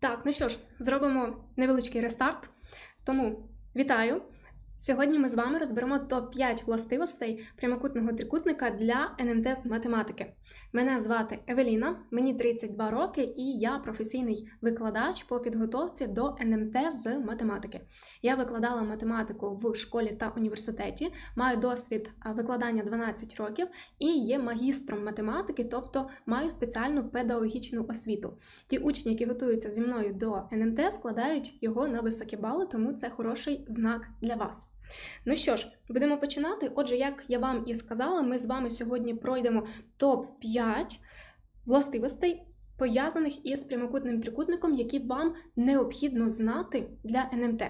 Так, ну що ж, зробимо невеличкий рестарт. Тому вітаю! Сьогодні ми з вами розберемо топ-5 властивостей прямокутного трикутника для НМТ з математики. Мене звати Евеліна, мені 32 роки, і я професійний викладач по підготовці до НМТ з математики. Я викладала математику в школі та університеті, маю досвід викладання 12 років і є магістром математики, тобто маю спеціальну педагогічну освіту. Ті учні, які готуються зі мною до НМТ, складають його на високі бали, тому це хороший знак для вас. Ну що ж, будемо починати. Отже, як я вам і сказала, ми з вами сьогодні пройдемо топ-5 властивостей, пов'язаних із прямокутним трикутником, які вам необхідно знати для НМТ.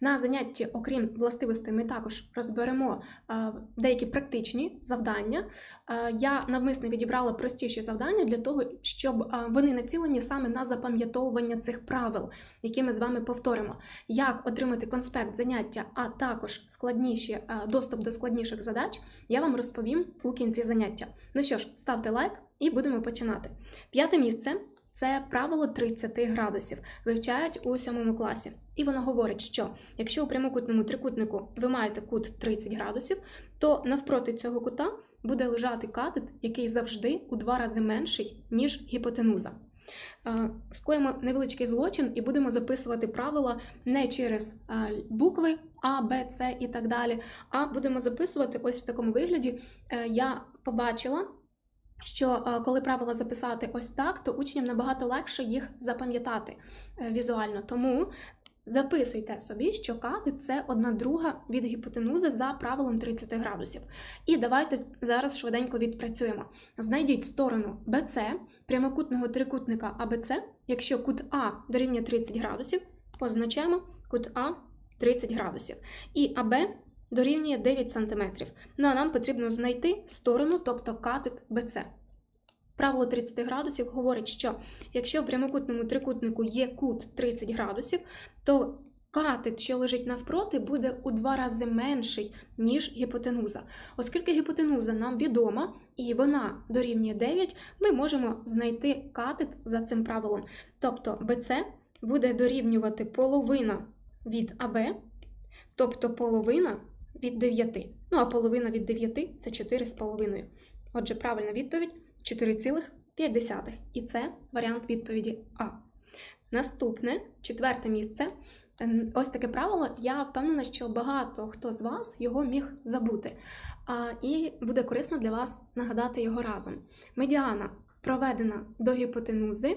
На занятті, окрім властивостей, ми також розберемо е, деякі практичні завдання. Е, я навмисно відібрала простіші завдання для того, щоб е, вони націлені саме на запам'ятовування цих правил, які ми з вами повторимо. Як отримати конспект заняття, а також складніші доступ до складніших задач, я вам розповім у кінці заняття. Ну що ж, ставте лайк і будемо починати. П'яте місце це правило 30 градусів. Вивчають у сьомому класі. І воно говорить, що якщо у прямокутному трикутнику ви маєте кут 30 градусів, то навпроти цього кута буде лежати катет, який завжди у два рази менший, ніж гіпотенуза. Е, Скоїмо невеличкий злочин і будемо записувати правила не через е, букви А, Б, С і так далі, а будемо записувати ось в такому вигляді. Е, Я побачила, що е, коли правила записати ось так, то учням набагато легше їх запам'ятати е, візуально. Тому записуйте собі, що катет – це одна друга від гіпотенузи за правилом 30 градусів. І давайте зараз швиденько відпрацюємо. Знайдіть сторону BC прямокутного трикутника ABC, якщо кут А дорівнює 30 градусів, позначаємо кут А 30 градусів. І АБ дорівнює 9 см. Ну а нам потрібно знайти сторону, тобто катет BC. Правило 30 градусів говорить, що якщо в прямокутному трикутнику є кут 30 градусів, то катет, що лежить навпроти, буде у два рази менший, ніж гіпотенуза. Оскільки гіпотенуза нам відома і вона дорівнює 9, ми можемо знайти катет за цим правилом. Тобто BC буде дорівнювати половина від АБ, тобто половина від 9. Ну а половина від 9 це 4,5. Отже, правильна відповідь 4,5. І це варіант відповіді А. Наступне, четверте місце. Ем, Ось таке правило. Я впевнена, що багато хто з вас його міг забути. І буде корисно для вас нагадати його разом. Медіана, проведена до гіпотенузи,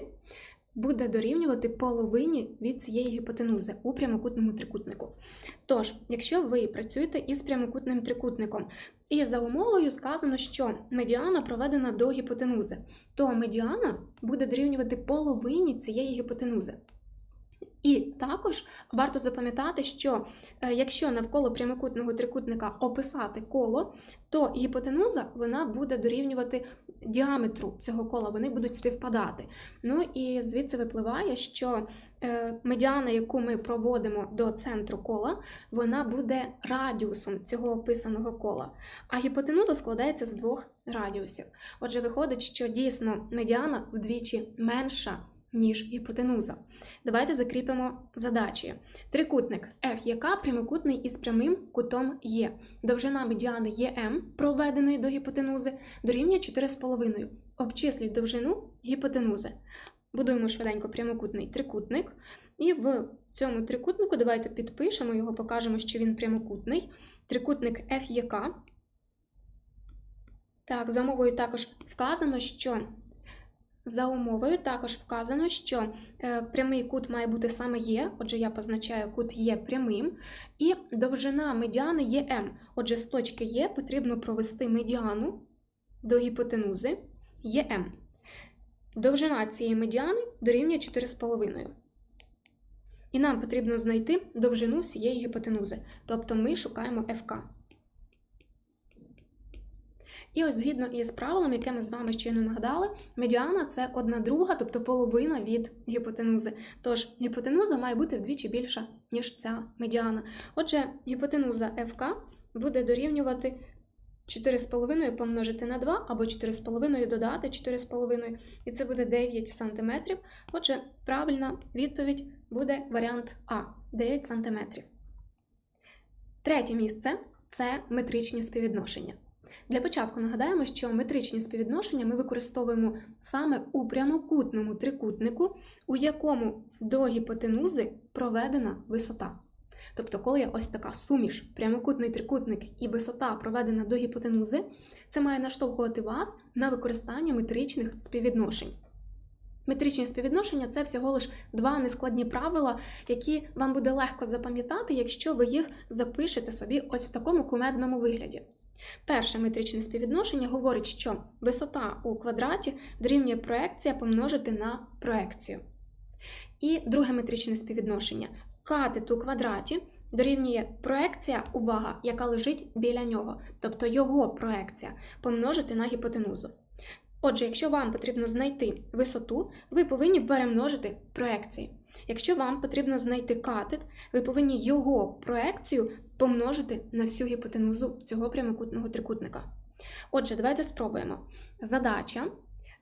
буде дорівнювати половині від цієї гіпотенузи у прямокутному трикутнику. Тож, якщо ви працюєте із прямокутним трикутником, і за умовою сказано, що медіана проведена до гіпотенузи, то медіана буде дорівнювати половині цієї гіпотенузи. І також варто запам'ятати, що е, якщо навколо прямокутного трикутника описати коло, то гіпотенуза вона буде дорівнювати діаметру цього кола, вони будуть співпадати. Ну і звідси випливає, що е, медіана, яку ми проводимо до центру кола, вона буде радіусом цього описаного кола. А гіпотенуза складається з двох радіусів. Отже, виходить, що дійсно медіана вдвічі менша, ніж гіпотенуза. Давайте закріпимо задачі. Трикутник FEK прямокутний із прямим кутом Е. Довжина медіани ЕМ, проведеної до гіпотенузи, дорівнює 4,5. Обчислюють довжину гіпотенузи. Будуємо швиденько прямокутний трикутник. І в цьому трикутнику давайте підпишемо його, покажемо, що він прямокутний. Трикутник FEK. Так, за умовою також вказано, що за умовою також вказано, що е, прямий кут має бути саме Є, отже, я позначаю кут Є прямим, і довжина медіани є М. Отже, з точки Є потрібно провести медіану до гіпотенузи ЄМ. Довжина цієї медіани дорівнює 4,5. І нам потрібно знайти довжину всієї гіпотенузи, тобто ми шукаємо ФК. І ось згідно із правилом, яке ми з вами щойно нагадали, медіана це одна друга, тобто половина від гіпотенузи. Тож гіпотенуза має бути вдвічі більша, ніж ця медіана. Отже, гіпотенуза ФК буде дорівнювати 4,5 помножити на 2 або 4,5 додати 4,5, і це буде 9 см. Отже, правильна відповідь буде варіант А 9 см. Третє місце це метричні співвідношення. Для початку нагадаємо, що метричні співвідношення ми використовуємо саме у прямокутному трикутнику, у якому до гіпотенузи проведена висота. Тобто, коли є ось така суміш, прямокутний трикутник і висота проведена до гіпотенузи, це має наштовхувати вас на використання метричних співвідношень. Метричні співвідношення це всього лиш два нескладні правила, які вам буде легко запам'ятати, якщо ви їх запишете собі ось в такому кумедному вигляді. Перше метричне співвідношення говорить, що висота у квадраті дорівнює проекція помножити на проекцію. І друге метричне співвідношення катет у квадраті дорівнює проекція, увага, яка лежить біля нього, тобто його проекція помножити на гіпотенузу. Отже, якщо вам потрібно знайти висоту, ви повинні перемножити проекції. Якщо вам потрібно знайти катет, ви повинні його проекцію помножити на всю гіпотенузу цього прямокутного трикутника. Отже, давайте спробуємо. Задача.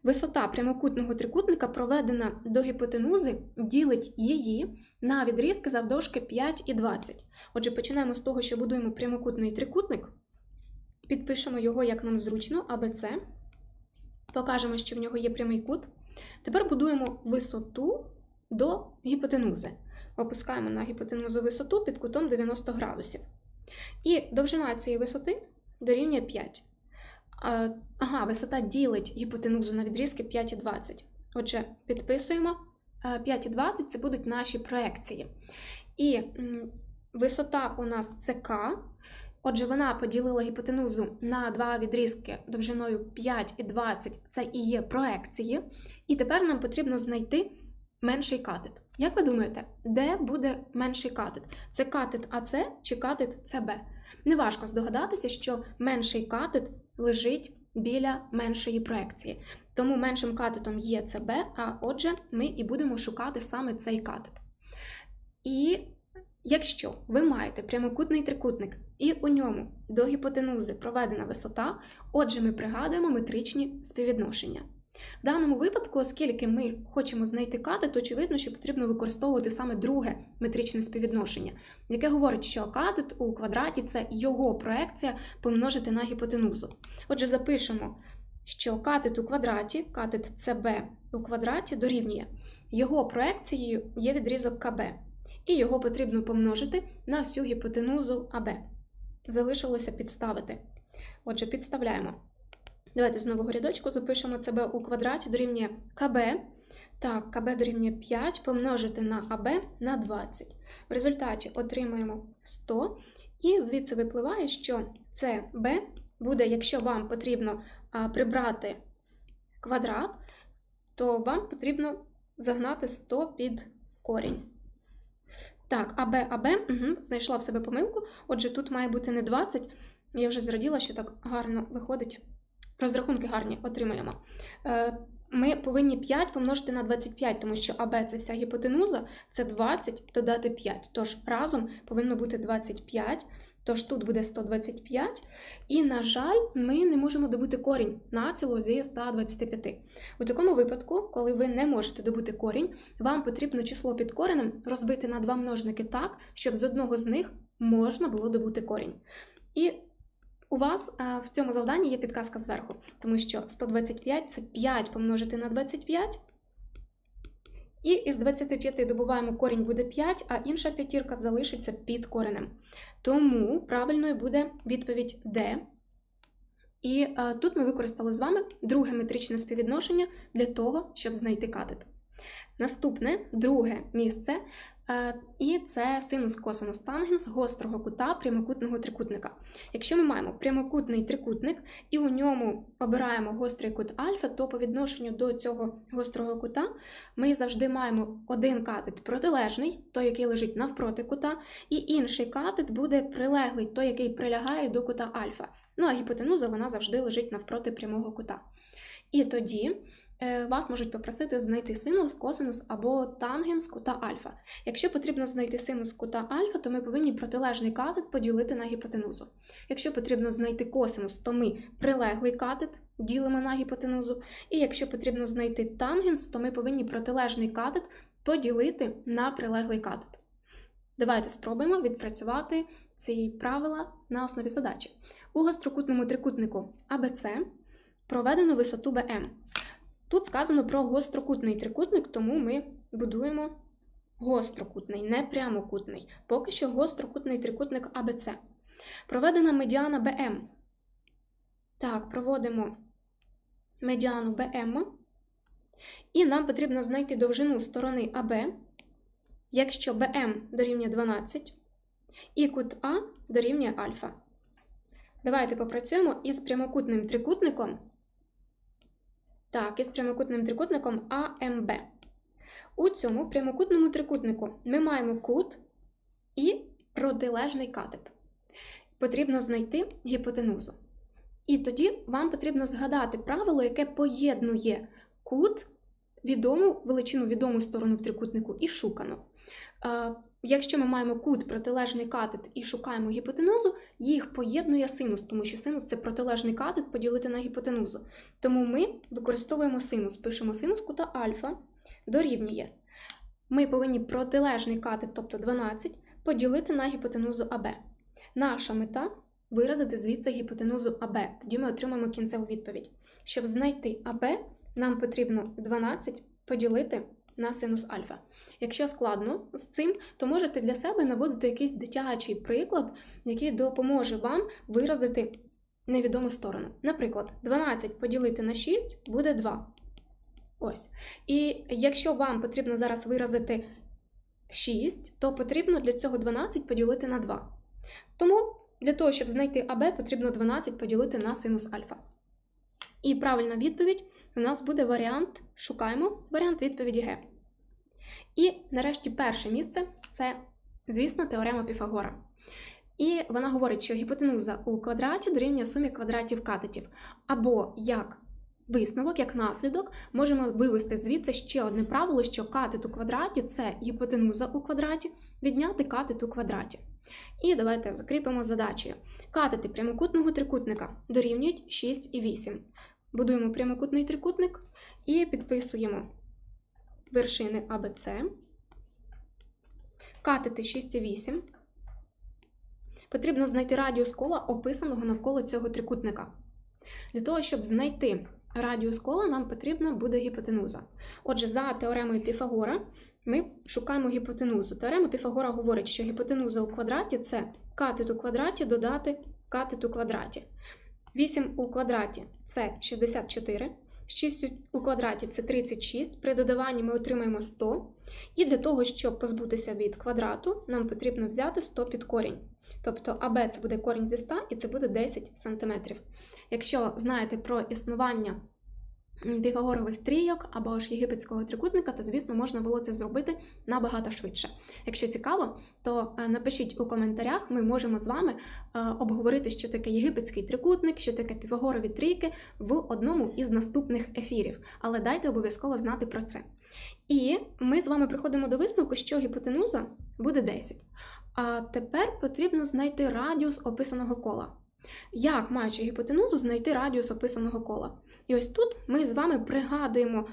Висота прямокутного трикутника проведена до гіпотенузи, ділить її на відрізки завдовжки 5 і 20. Отже, починаємо з того, що будуємо прямокутний трикутник, підпишемо його як нам зручно, АБЦ. Покажемо, що в нього є прямий кут. Тепер будуємо висоту до гіпотенузи. Опускаємо на гіпотенузу висоту під кутом 90 градусів. І довжина цієї висоти дорівнює 5. Ага, висота ділить гіпотенузу на відрізки 5 і 20. Отже, підписуємо 5 і 20 це будуть наші проекції. І висота у нас це К. Отже, вона поділила гіпотенузу на два відрізки довжиною 5 і 20, це і є проекції. І тепер нам потрібно знайти менший катет. Як ви думаєте, де буде менший катет? Це катет АЦ чи катет ЦБ? Неважко здогадатися, що менший катет лежить біля меншої проекції. Тому меншим катетом є ЦБ, а отже, ми і будемо шукати саме цей катет. І якщо ви маєте прямокутний трикутник, і у ньому до гіпотенузи проведена висота, отже, ми пригадуємо метричні співвідношення. В даному випадку, оскільки ми хочемо знайти катет, то очевидно, що потрібно використовувати саме друге метричне співвідношення, яке говорить, що катет у квадраті це його проекція помножити на гіпотенузу. Отже, запишемо, що катет у квадраті, катет CB у квадраті дорівнює його проекцією є відрізок КБ, і його потрібно помножити на всю гіпотенузу АБ. Залишилося підставити. Отже, підставляємо. Давайте з нового рядочку запишемо ЦБ у квадраті дорівнює КБ. Так, КБ дорівнює 5 помножити на АБ на 20. В результаті отримаємо 100. І звідси випливає, що ЦБ буде, якщо вам потрібно прибрати квадрат, то вам потрібно загнати 100 під корінь. Так, АБ, АБ, угу, знайшла в себе помилку. Отже, тут має бути не 20. Я вже зраділа, що так гарно виходить. Розрахунки гарні отримаємо. Е, Ми повинні 5 помножити на 25, тому що АБ це вся гіпотенуза, це 20 додати 5. Тож разом повинно бути 25. Тож тут буде 125. І, на жаль, ми не можемо добути корінь націло зі 125. У такому випадку, коли ви не можете добути корінь, вам потрібно число під коренем розбити на два множники так, щоб з одного з них можна було добути корінь. І у вас а, в цьому завданні є підказка зверху, тому що 125 це 5 помножити на 25. І із 25 добуваємо корінь буде 5, а інша п'ятірка залишиться під коренем. Тому правильною буде відповідь D. І а, тут ми використали з вами друге метричне співвідношення для того, щоб знайти катет. Наступне друге місце, е, і це синус косинус тангенс гострого кута прямокутного трикутника. Якщо ми маємо прямокутний трикутник і у ньому обираємо гострий кут альфа, то по відношенню до цього гострого кута ми завжди маємо один катет протилежний, той, який лежить навпроти кута, і інший катет буде прилеглий, той, який прилягає до кута альфа. Ну а гіпотенуза вона завжди лежить навпроти прямого кута. І тоді е, вас можуть попросити знайти синус, косинус або тангенс кута альфа. Якщо потрібно знайти синус кута альфа, то ми повинні протилежний катет поділити на гіпотенузу. Якщо потрібно знайти косинус, то ми прилеглий катет ділимо на гіпотенузу. І якщо потрібно знайти тангенс, то ми повинні протилежний катет поділити на прилеглий катет. Давайте спробуємо відпрацювати ці правила на основі задачі. У гострокутному трикутнику АБЦ проведено висоту БМ. Тут сказано про гострокутний трикутник, тому ми будуємо гострокутний, не прямокутний. Поки що гострокутний трикутник АБЦ. Проведена медіана БМ. Так, проводимо медіану БМ. І нам потрібно знайти довжину сторони АБ, якщо БМ дорівнює 12, і кут А дорівнює альфа. Давайте попрацюємо із прямокутним трикутником. Так, із прямокутним трикутником АМБ. У цьому прямокутному трикутнику ми маємо кут і протилежний катет. Потрібно знайти гіпотенузу. І тоді вам потрібно згадати правило, яке поєднує кут, відому величину відому сторону в трикутнику і шукану. Якщо ми маємо кут, протилежний катет і шукаємо гіпотенузу, їх поєднує синус, тому що синус це протилежний катет поділити на гіпотенузу. Тому ми використовуємо синус, пишемо синус кута альфа дорівнює. Ми повинні протилежний катет, тобто 12, поділити на гіпотенузу АБ. Наша мета виразити звідси гіпотенузу АБ. Тоді ми отримаємо кінцеву відповідь. Щоб знайти АБ, нам потрібно 12 поділити на синус альфа. Якщо складно з цим, то можете для себе наводити якийсь дитячий приклад, який допоможе вам виразити невідому сторону. Наприклад, 12 поділити на 6 буде 2. Ось. І якщо вам потрібно зараз виразити 6, то потрібно для цього 12 поділити на 2. Тому для того, щоб знайти АБ, потрібно 12 поділити на синус альфа. І правильна відповідь у нас буде варіант, шукаємо варіант відповіді Г. І нарешті перше місце це, звісно, теорема Піфагора. І вона говорить, що гіпотенуза у квадраті дорівнює сумі квадратів катетів. Або як висновок, як наслідок, можемо вивести звідси ще одне правило, що катет у квадраті це гіпотенуза у квадраті, відняти катет у квадраті. І давайте закріпимо задачею. Катети прямокутного трикутника дорівнюють 6 і 8. Будуємо прямокутний трикутник і підписуємо вершини АБЦ, катети 6 і 8. Потрібно знайти радіус кола, описаного навколо цього трикутника. Для того, щоб знайти радіус кола, нам потрібна буде гіпотенуза. Отже, за теоремою Піфагора ми шукаємо гіпотенузу. Теорема Піфагора говорить, що гіпотенуза у квадраті це катет у квадраті додати катет у квадраті. 8 у квадраті це 64, 6 у квадраті це 36. При додаванні ми отримаємо 100. І для того, щоб позбутися від квадрату, нам потрібно взяти 100 під корінь. Тобто АБ це буде корінь зі 100 і це буде 10 см. Якщо знаєте про існування піфагорових трійок або ж єгипетського трикутника, то, звісно, можна було це зробити набагато швидше. Якщо цікаво, то е, напишіть у коментарях, ми можемо з вами е, обговорити, що таке єгипетський трикутник, що таке піфагорові трійки в одному із наступних ефірів. Але дайте обов'язково знати про це. І ми з вами приходимо до висновку, що гіпотенуза буде 10. А тепер потрібно знайти радіус описаного кола. Як, маючи гіпотенузу, знайти радіус описаного кола? І ось тут ми з вами пригадуємо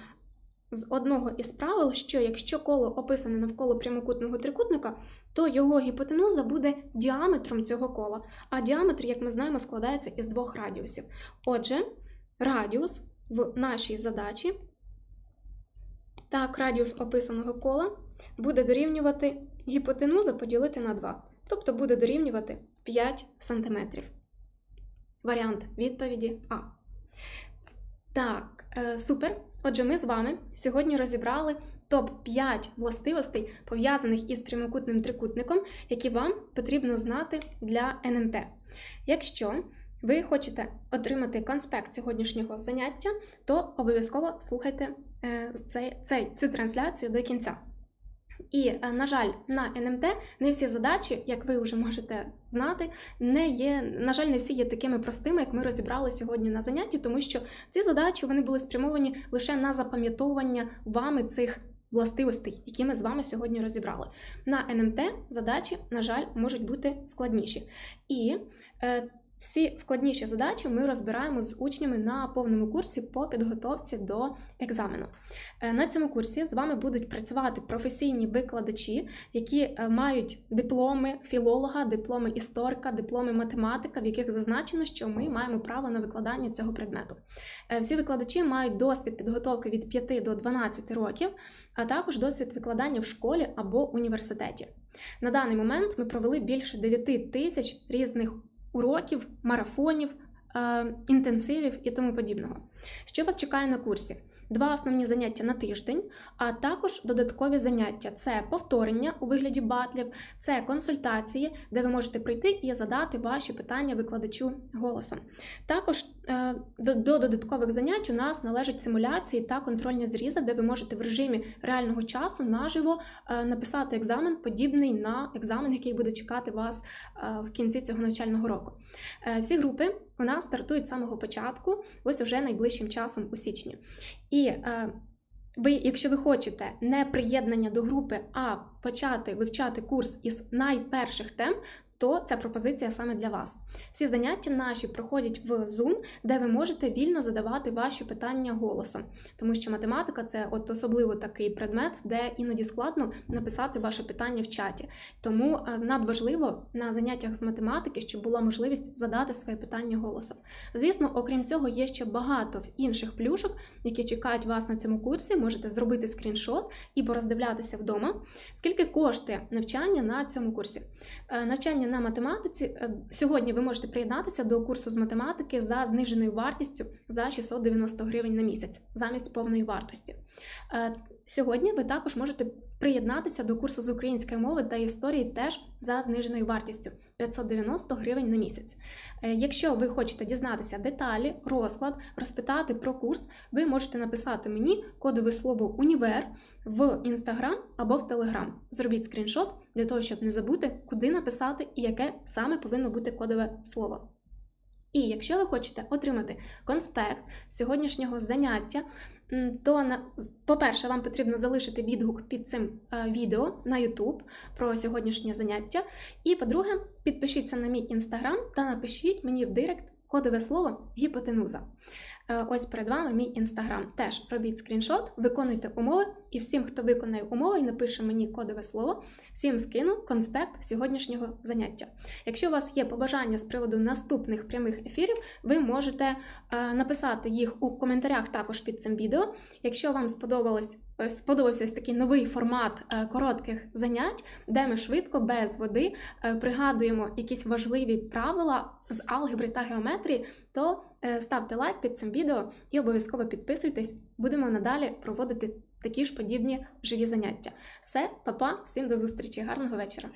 з одного із правил, що якщо коло описане навколо прямокутного трикутника, то його гіпотенуза буде діаметром цього кола. А діаметр, як ми знаємо, складається із двох радіусів. Отже, радіус в нашій задачі, так, радіус описаного кола буде дорівнювати гіпотенуза поділити на 2, тобто буде дорівнювати 5 см. Варіант відповіді А. Так, е, супер. Отже, ми з вами сьогодні розібрали топ-5 властивостей, пов'язаних із прямокутним трикутником, які вам потрібно знати для НМТ. Якщо ви хочете отримати конспект сьогоднішнього заняття, то обов'язково слухайте е, цей, цю трансляцію до кінця. І, е, на жаль, на НМТ не всі задачі, як ви вже можете знати, не є, на жаль, не всі є такими простими, як ми розібрали сьогодні на занятті, тому що ці задачі вони були спрямовані лише на запам'ятовування вами цих властивостей, які ми з вами сьогодні розібрали. На НМТ задачі, на жаль, можуть бути складніші. І е, всі складніші задачі ми розбираємо з учнями на повному курсі по підготовці до екзамену. Е, На цьому курсі з вами будуть працювати професійні викладачі, які е, мають дипломи філолога, дипломи історика, дипломи математика, в яких зазначено, що ми маємо право на викладання цього предмету. Е, Всі викладачі мають досвід підготовки від 5 до 12 років, а також досвід викладання в школі або університеті. На даний момент ми провели більше 9 тисяч різних уроків, марафонів, е, інтенсивів і тому подібного. Що вас чекає на курсі? Два основні заняття на тиждень, а також додаткові заняття це повторення у вигляді батлів, це консультації, де ви можете прийти і задати ваші питання викладачу голосом. Також е, до, до додаткових занять у нас належать симуляції та контрольні зрізи, де ви можете в режимі реального часу наживо е, написати екзамен, подібний на екзамен, який буде чекати вас е, в кінці цього навчального року. Всі групи у стартує з самого початку, ось уже найближчим часом у січні. І е, ви, якщо ви хочете не приєднання до групи, а почати вивчати курс із найперших тем, то ця пропозиція саме для вас. Всі заняття наші проходять в Zoom, де ви можете вільно задавати ваші питання голосом, тому що математика це от особливо такий предмет, де іноді складно написати ваше питання в чаті. Тому е, надважливо на заняттях з математики, щоб була можливість задати своє питання голосом. Звісно, окрім цього, є ще багато інших плюшок, які чекають вас на цьому курсі. Можете зробити скріншот і пороздивлятися вдома. Скільки коштує навчання на цьому курсі? Е, Навчання на математиці е, сьогодні ви можете приєднатися до курсу з математики за зниженою вартістю за 690 гривень на місяць замість повної вартості. Е, Сьогодні ви також можете приєднатися до курсу з української мови та історії теж за зниженою вартістю 590 гривень на місяць. Е, Якщо ви хочете дізнатися деталі, розклад, розпитати про курс, ви можете написати мені кодове слово Універ в інстаграм або в телеграм. Зробіть скріншот для того, щоб не забути, куди написати і яке саме повинно бути кодове слово. І якщо ви хочете отримати конспект сьогоднішнього заняття, то по-перше, вам потрібно залишити відгук під цим е, відео на YouTube про сьогоднішнє заняття. І по-друге, підпишіться на мій інстаграм та напишіть мені в директ кодове слово гіпотенуза. Е, Ось перед вами мій інстаграм. Теж робіть скріншот, виконуйте умови, і всім, хто виконає умови і напише мені кодове слово, всім скину конспект сьогоднішнього заняття. Якщо у вас є побажання з приводу наступних прямих ефірів, ви можете е, написати їх у коментарях також під цим відео. Якщо вам сподобалось, е, сподобався ось такий новий формат коротких занять, де ми швидко, без води пригадуємо якісь важливі правила з алгебри та геометрії, то ставте лайк під цим відео і обов'язково підписуйтесь. Будемо надалі проводити такі ж подібні живі заняття. Все, па-па, всім до зустрічі, гарного вечора!